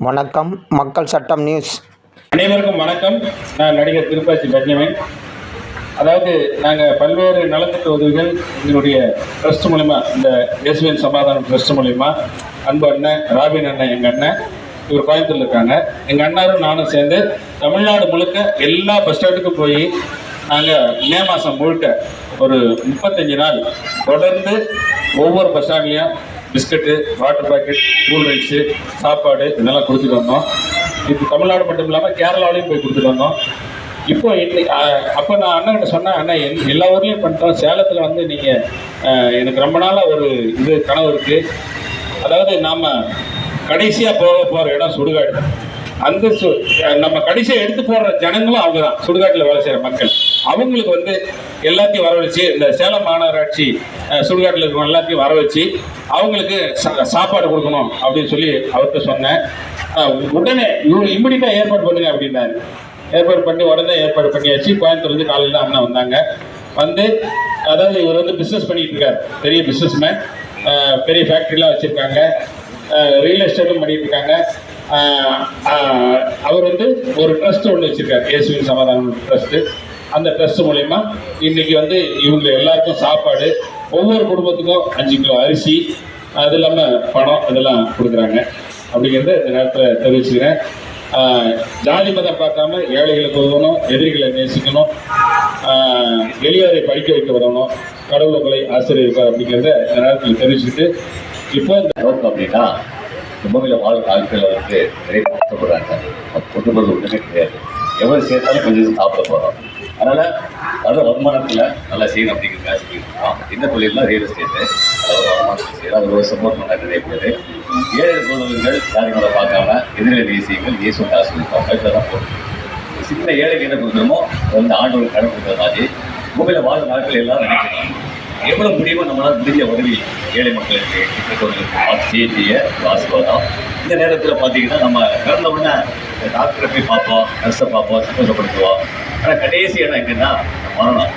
வணக்கம் மக்கள் சட்டம் நியூஸ். அனைவருக்கும் வணக்கம். நான் நடிகர் திருப்பாச்சி பெஞ்சமின் அதாவது நாங்கள் பல்வேறு நலத்திட்ட உதவிகள் எங்களுடைய ட்ரஸ்ட் மூலிமா இந்த இயேசுவின் சமாதானம் ட்ரஸ்ட் மூலிமா அன்பு அண்ணன் ராபின் அண்ணன் எங்கள் அண்ணன் இவர் கோயம்புத்தூர்ல இருக்காங்க. எங்கள் அண்ணாரும் நானும் சேர்ந்து தமிழ்நாடு முழுக்க எல்லா பஸ் ஸ்டாண்டுக்கும் போய் நாங்கள் மே மாதம் முழுக்க ஒரு முப்பத்தஞ்சு நாள் தொடர்ந்து ஒவ்வொரு bus ஸ்டாண்ட்லேயும் biscuit water packet cool drinks சாப்பாடு இதெல்லாம் கொடுத்துட்டு வந்தோம். இப்போ தமிழ்நாடு மட்டும் இல்லாமல் கேரளாவிலையும் போய் கொடுத்துட்டு வந்தோம். இப்போ இன்னைக்கு அப்போ நான் அண்ணன்கிட்ட சொன்னேன் அண்ணன் எல் எல்லா ஊர்லேயும் பண்ணுறோம் சேலத்தில் வந்து நீங்கள் எனக்கு ரொம்ப நாளாக ஒரு இது கனவு இருக்குது அதாவது நாம் கடைசியாக போக போகிற இடம் சுடுகாடு அந்த சு நம்ம கடைசியாக எடுத்து போடுற ஜனங்களும் அவங்க தான் சுடுகாட்டில் வேலை செய்கிற மக்கள். அவங்களுக்கு வந்து எல்லாத்தையும் வரவழைச்சு இந்த சேலம் மாநகராட்சி சுடுகாட்டில் இருக்கிற எல்லாத்தையும் வர வச்சு அவங்களுக்கு சா- சாப்பாடு கொடுக்கணும் அப்படின்னு சொல்லி அவர்கிட்ட சொன்னேன். உடனே இவங்க இம்மிடியட்டாக ஏற்பாடு பண்ணுங்க அப்படின்னாரு. ஏற்பாடு பண்ணி உடனே ஏற்பாடு பண்ணியாச்சு. கோயம்புத்தூர்லேருந்து காலையில் அண்ணன் வந்தாங்க. வந்து அதாவது இவர் வந்து பிஸ்னஸ் பண்ணிகிட்டு இருக்கார். பெரிய பிஸ்னஸ்மேன் பெரிய ஃபேக்ட்ரிலாம் வச்சுருக்காங்க. ரியல் எஸ்டேட்டும் பண்ணிகிட்டு இருக்காங்க. அவர் வந்து ஒரு ட்ரஸ்ட் ஒன்று வச்சுருக்கார். இயேசுவின் சமாதானம் ட்ரஸ்ட்டு அந்த ட்ரஸ்ட் மூலயமா இன்னைக்கு வந்து இவங்க எல்லாருக்கும் சாப்பாடு ஒவ்வொரு குடும்பத்துக்கும் அஞ்சு கிலோ அரிசி அது இல்லாமல் பணம் இதெல்லாம் கொடுக்குறாங்க. அப்படிங்கிறத இந்த நேரத்தில் தெரிவிச்சுக்கிறேன். ஜாதி மதம் பார்க்காம ஏழைகளுக்கு உதவணும் எதிரிகளை நேசிக்கணும் ஆஹ் எளியோரை படிக்க வைக்க உதவணும் கடவுள் உங்களை ஆசிரியர் அப்படிங்கிறத இந்த நேரத்தில் தெரிவிச்சுக்கிட்டு இப்போ இந்த நோக்கம் அப்படின்னா கும்பமையில் பூமியில் வாழ்ற ஆட்கள் வந்து நிறைய கஷ்டப்படுறாங்க. அது கொண்டு போகிறது ஒன்றுமே கிடையாது. எவ்வளோ சேர்த்தாலும் கொஞ்சம் சாப்பிட போகிறோம் அதனால் வர வருமானத்தில் நல்லா செய்யணும் அப்படிங்கிற காசு இருக்கோம் இந்த தொழிலாம் ரியல் எஸ்டேட்டு அதில் ஒரு செய்யலாம். செய்யணும் அது ஒரு சப்போர்ட் பண்ண நிறைய பேர் ஏழை பொதுவர்கள் யாரும் அதை பார்க்காம எதிரில் தேசியங்கள் இயேசு காசு இருக்கும் கழுத்தில் தான் போகணும் சின்ன ஏழைக்கு என்ன கொடுக்குறோமோ அது வந்து ஆண்டவர் கடன் கொடுக்குற மாதிரி பூமியில் வாழ்ந்த நாட்கள் எல்லாம் நினைக்கிறாங்க எவ்வளவு முடியுமோ நம்மளால் முடிஞ்ச உதவி ஏழை மக்களுக்கு கிட்டத்தட்ட செய்ய ஆசீர்வாதம் இந்த நேரத்தில் பார்த்தீங்கன்னா நம்ம பிறந்த உடனே டாக்டரை போய் பார்ப்போம் நர்ஸை பார்ப்போம் சந்தோஷப்படுத்துவோம். ஆனால் கடைசி இடம் எங்கன்னா மரணம்.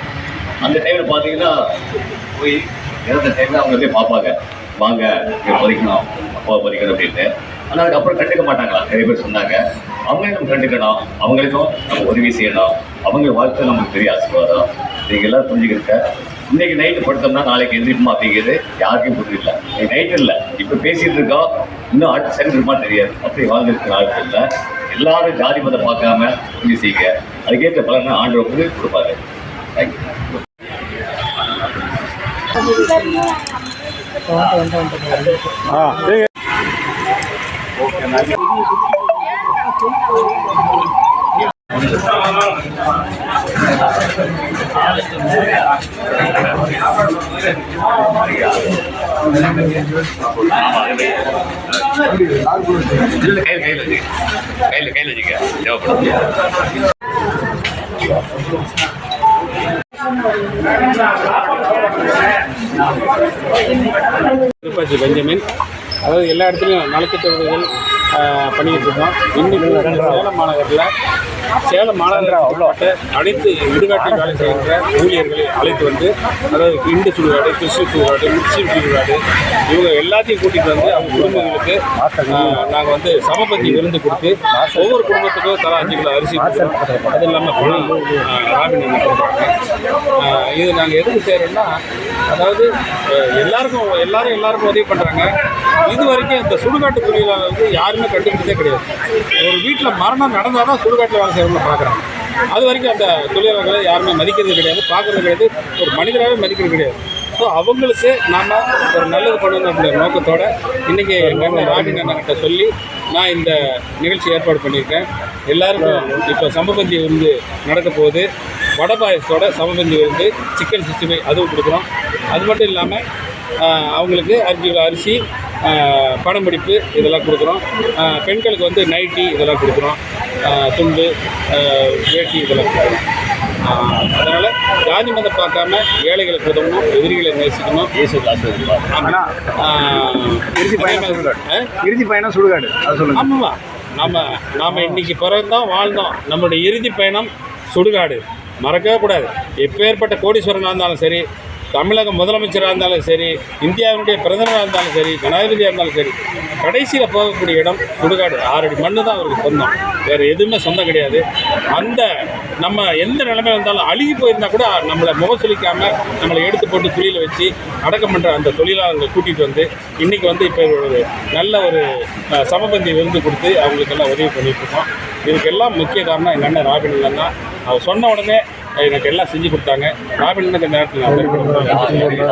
அந்த டைமில் பார்த்தீங்கன்னா போய் இறந்த டைமில் அவங்க போய் பார்ப்பாங்க. வாங்க இங்கே பறிக்கணும் அப்பா பறிக்கணும் அப்படின்ட்டு. ஆனால் அதுக்கப்புறம் கண்டுக்க மாட்டாங்களா? நிறைய பேர் சொன்னாங்க. அவங்களையும் நம்ம கண்டுக்கணும் அவங்களுக்கும் நம்ம உதவி செய்யணும். அவங்க வாழ்க்கை நமக்கு பெரிய ஆசீர்வாதம். நீங்கள் எல்லாம் புரிஞ்சுக்கிட்ட இன்னைக்கு நைட்டு படுத்தோம்னா நாளைக்கு எந்திரிக்குமா அப்படிங்கிறது யாருக்கும் புரியல இன்னைக்கு நைட்டு இல்லை. இப்போ பேசிட்டு இருக்கோம். இன்னும் அடுத்த சென்றுமா தெரியாது. அப்படி வாழ்ந்துருக்க ஆட்கள் எல்லாரும் ஜாதி மதம் பார்க்காம புரிஞ்சு செய்யுங்க. அதுக்கேற்ற பலனை ஆண்டவர் வந்து கொடுப்பாரு. தேங்க்யூ கையில் கையில் வச்சுக்க கையில் கையில் வச்சுக்க தேவைப்படும் திருப்பாச்சி பெஞ்சமின் அதாவது எல்லா இடத்துலையும் நலத்திட்ட உதவிகள் பண்ணிக்கிட்டு இருக்கோம். இன்னைக்கு சேலம் மாநகரில் சேலம் மாநகராட்சி அனைத்து இடுகாட்டில் வேலை செய்கின்ற ஊழியர்களை அழைத்து வந்து அதாவது இந்து சுடுகாடு கிறிஸ்துவ சுடுகாடு முஸ்லீம் சுடுகாடு இவங்க எல்லாத்தையும் கூட்டிகிட்டு வந்து அவங்க குடும்பங்களுக்கு நாங்கள் வந்து சமபந்தி விருந்து கொடுத்து ஒவ்வொரு குடும்பத்துக்கும் தலா அஞ்சு கிலோ அரிசி. அது இல்லாமல் பணம் ராபின் இது நாங்கள் எதுக்கு செய்கிறோன்னா அதாவது எல்லாருக்கும் எல்லாரும் எல்லாருக்கும் உதவி பண்ணுறாங்க இது வரைக்கும் இந்த சுடுகாட்டு தொழிலாளர் வந்து யாருமே கண்டுபிடிச்சதே கிடையாது. ஒரு வீட்டில் மரணம் நடந்தால் தான் சுடுகாட்டில் வேலை செய்யணும்னு பார்க்குறாங்க அது வரைக்கும் அந்த தொழிலாளர்களை யாருமே மதிக்கிறது கிடையாது பார்க்கறது கிடையாது ஒரு மனிதராகவே மதிக்கிறது கிடையாது. ஸோ அவங்களுக்கு நாம் ஒரு நல்லது பண்ணணும் அப்படிங்கிற நோக்கத்தோட இன்றைக்கி எங்கள் அண்ணன் அண்ணன்கிட்ட சொல்லி நான் இந்த நிகழ்ச்சி ஏற்பாடு பண்ணியிருக்கேன். எல்லாருக்கும் இப்போ சமபந்தி வந்து நடக்க போகுது வடை பாயசத்தோட சமபந்தி விருந்து சிக்கன் சிக்ஸ்டி ஃபைவ் அதுவும் கொடுக்குறோம். அது மட்டும் இல்லாமல் அவங்களுக்கு அஞ்சு கிலோ அரிசி ஆஹ், பணம்பிடிப்பு இதெல்லாம் கொடுக்குறோம். பெண்களுக்கு வந்து நைட்டி இதெல்லாம் கொடுக்குறோம். துண்டு வேட்டி இதெல்லாம் கொடுக்குறோம். அதனால் ஜாதி மதம் பார்க்காம ஏழைகளுக்கு உதவணும் எதிரிகளை நேசிக்கணும். ஆமாம் இறுதி பயணம் சுடுகாடு. இறுதி பயணம் சுடுகாடு. அது சொல்லுங்க. ஆமாம்மா. நம்ம நாம் இன்னைக்கு பிறந்தோம் வாழ்ந்தோம். நம்மளுடைய இறுதி பயணம் சுடுகாடு. மறக்கவே கூடாது. எப்பேற்பட்ட கோடீஸ்வரனாக இருந்தாலும் சரி தமிழக முதலமைச்சராக இருந்தாலும் சரி இந்தியாவினுடைய பிரதமராக இருந்தாலும் சரி ஜனாதிபதியாக இருந்தாலும் சரி கடைசியில் போகக்கூடிய இடம் சுடுகாடு. ஆறடி மண்ணு தான் அவருக்கு சொந்தம். வேறு எதுவுமே சொந்தம் கிடையாது. அந்த நம்ம எந்த நிலைமையில் இருந்தாலும் அழுகி போயிருந்தா கூட நம்மளை முகசுலிக்காமல் நம்மளை எடுத்து போட்டு குழியில் வச்சு அடக்கம் பண்ணுற அந்த தொழிலாளர்களை கூட்டிகிட்டு வந்து இன்றைக்கி வந்து இப்போ ஒரு நல்ல ஒரு சமபந்தியை சமபந்தி விருந்து கொடுத்து அவங்களுக்கெல்லாம் உதவி பண்ணிட்டு இருக்கோம். இதுக்கெல்லாம் முக்கிய காரணம் எங்கள் அண்ணன் ராபின் இல்லைன்னா அவர் சொன்ன உடனே எனக்கு எல்லாம் செஞ்சு கொடுத்தாங்க. ராபின் இந்த நேரத்தில் நான்